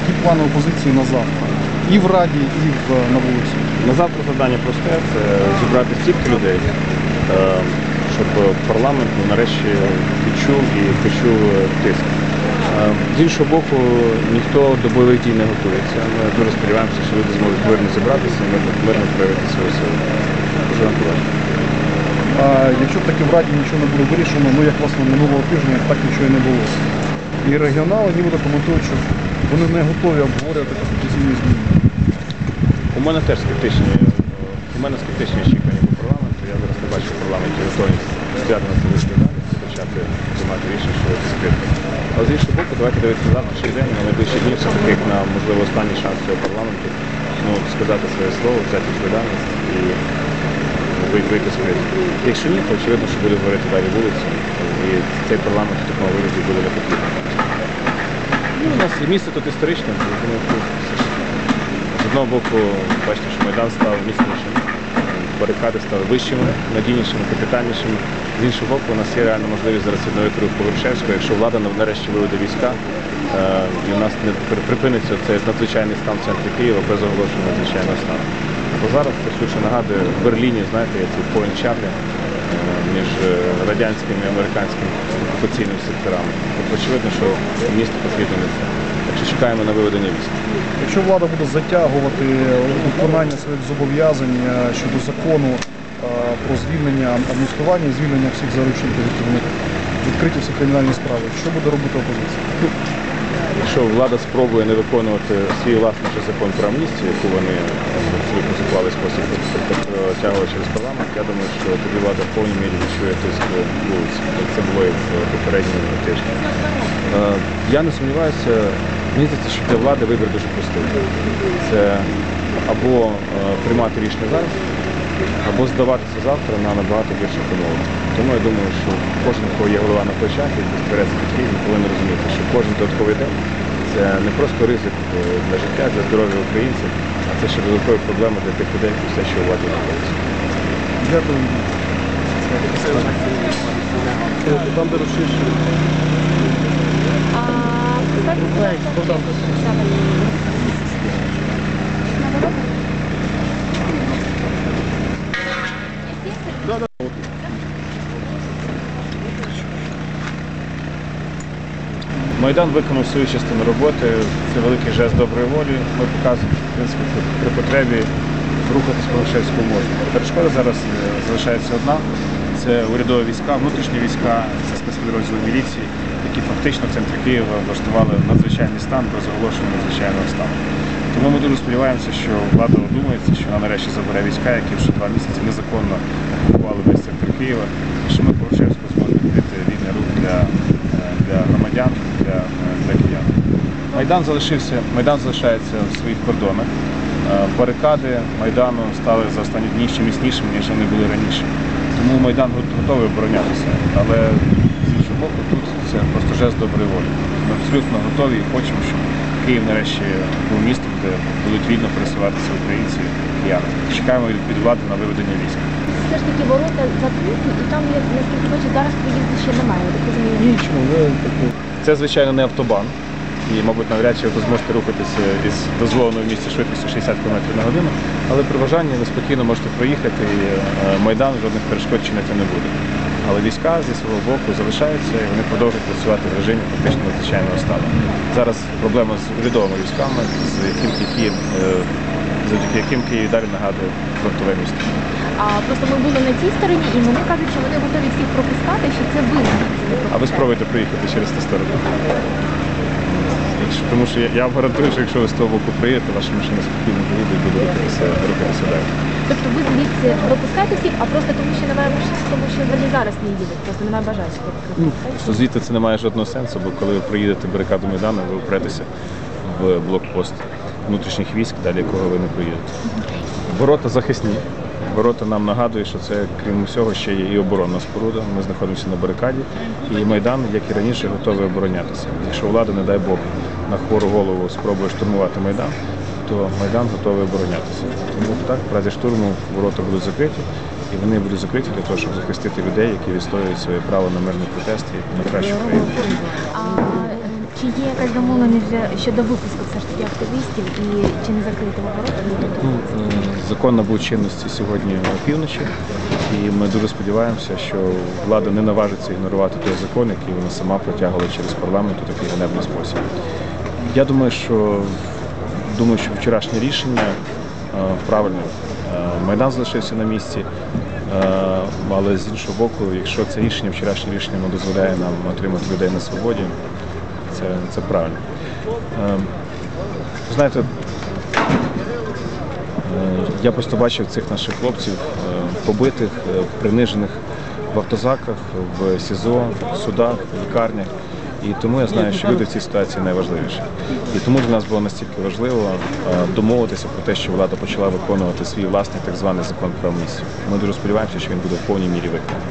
які плани опозиції на завтра? І в Раді, і в, на вулиці. На завтра завдання просте це зібрати стільки людей, е, щоб парламент нарешті відчув і почув е, тиск. Е, З іншого боку, ніхто до бойових дій не готується. Ми дуже сподіваємося, що люди зможуть мирно зібратися і мирно, мирно проявити свою силу. Дуже вам. А якщо б таки в Раді нічого не буде вирішено, ну як власне минулого тижня так нічого і не було. І регіонали нібито коментують, що вони не готові обговорювати конституційні зміни. У мене теж скептичні, у мене скептичні очікування по парламенту. Я зараз не бачу в парламенті готовність взяти на себе відповідальність, почати приймати рішення, що це скрипка. Але з іншого боку, давайте дивитися завтрашній день, на найближчі дні, все таки як на можливо останній шанс цього парламенту ну, сказати своє слово, взяти відповідальність і вийти з кризи. Якщо ні, то очевидно, що буде говорити далі вулиці, і цей парламент в такому вигляді буде не потрібен. Ну, у нас і місце тут історичне, я що з одного боку, бачите, що Майдан став міцнішим, барикади стали вищими, надійнішими, капітальнішими. З іншого боку, у нас є реальна можливість зараз відновити рух по якщо влада нарешті виведе війська, е, і у нас не припиниться цей надзвичайний стан в центрі Києва без оголошення надзвичайного стану. Бо зараз це швидше нагадує в Берліні, знаєте, поінт Чарлі е, між радянським і американським окупаційними секторами. Тобто очевидно, що місто потрібно не це. Так що чекаємо на виведення військ. Якщо влада буде затягувати виконання своїх зобов'язань е, щодо закону е, про звільнення амністування і звільнення всіх заручників, які відкриті всі кримінальні справи, що буде робити опозиція? Якщо влада спробує не виконувати свій власний закон про амністію, яку вони в свій концептуальний спосіб протягували через парламент, я думаю, що тоді влада в повній мірі відчує тиск вулиці. Як це було і в попередньому тижні. Е, Я не сумніваюся, мені здається, що для влади вибір дуже простий. Це або е, приймати рішення зараз, або здаватися завтра на набагато більших умовах. Тому я думаю, що кожен, кого є голова на плечах і збереться під Києвом, повинен розуміти, що кожен додатковий день це не просто ризик е, для життя, для здоров'я українців, а це ще додаткові проблеми для тих людей, які все що у владі знаходиться. Дякую. Там, де розширшили. Майдан виконав свою частину роботи, це великий жест доброї волі. Ми показуємо, в принципі, при- потребі рухатись по Грушевському можна. Перешкода зараз е, залишається одна. Це урядові війська, внутрішні війська, це спецпідрозділи міліції, які фактично в центрі Києва влаштували надзвичайний стан без оголошення надзвичайного стану. Тому ми дуже сподіваємося, що влада одумається, що вона нарешті забере війська, які вже два місяці незаконно окупували весь центр Києва, і що ми по Грушевську зможемо відкрити вільний рух для, е, для громадян, для, е, для киян. Майдан залишився, Майдан залишається в своїх кордонах. Е, Барикади Майдану стали за останні дні ще міцнішими, ніж вони були раніше. Тому Майдан готовий оборонятися. Але з іншого боку, тут це просто жест доброї волі. Ми абсолютно готові і хочемо, щоб Київ нарешті був містом, де будуть вільно пересуватися українці і кияни. Чекаємо від, влади на виведення військ. Все ж таки ворота закриті, і там, як наскільки бачу, зараз проїзду ще немає. Нічого, ви таку. Це, звичайно, не автобан. І, мабуть, навряд чи ви зможете рухатися із дозволеною в місті швидкістю 60 км на годину, але при бажанні ви спокійно можете проїхати і е, Майдан жодних перешкод чинити не буде. Але війська зі свого боку залишаються і вони продовжують працювати в режимі фактично надзвичайного стану. Зараз проблема з урядовими військами, з яким Київ, е, завдяки яким Київ далі нагадує фронтове місто. А просто ми були на цій стороні, і вони кажуть, що вони готові всіх пропускати, що це ви А ви спробуйте проїхати через ту сторону. Тому що я, я гарантую, що якщо ви з того боку приїдете, ваша машина спокійно поїде і буде рухатися, рухатися далі. Тобто ви звідси пропускаєте всіх, а просто тому, що немає машин, тому що вони зараз не їдуть, просто немає пропускати. Що звідти це не має жодного сенсу, бо коли ви приїдете барикаду Майдану, ви впретеся в блокпост внутрішніх військ, далі якого ви не приїдете. Ворота захисні. Ворота нам нагадують, що це, крім усього, ще є і оборонна споруда. Ми знаходимося на барикаді, і Майдан, як і раніше, готовий оборонятися. Якщо влада, не дай Бог, на хвору голову спробує штурмувати Майдан, то Майдан готовий оборонятися. Тому так, в разі штурму ворота будуть закриті, і вони будуть закриті для того, щоб захистити людей, які відстоюють своє право на мирний протест і на кращу країну. Чи є якась домовленість щодо випуску все ж таки активістів і чи не закрити ворота? Ну, е, закон набув чинності сьогодні опівночі, і ми дуже сподіваємося, що влада не наважиться ігнорувати той закон, який вона сама протягувала через парламент у такий ганебний спосіб. Я думаю, що думаю, що вчорашнє рішення е, правильне. Майдан залишився на місці, е, але з іншого боку, якщо це рішення, вчорашнє рішення воно дозволяє нам отримати людей на свободі, це, це правильно. Е, Знаєте, Я просто бачив цих наших хлопців побитих, принижених в автозаках, в СІЗО, в судах, в лікарнях. І тому я знаю, що люди в цій ситуації найважливіші. І тому для нас було настільки важливо е, домовитися про те, що влада почала виконувати свій власний так званий закон про амністію. Ми дуже сподіваємося, що він буде в повній мірі виконаний.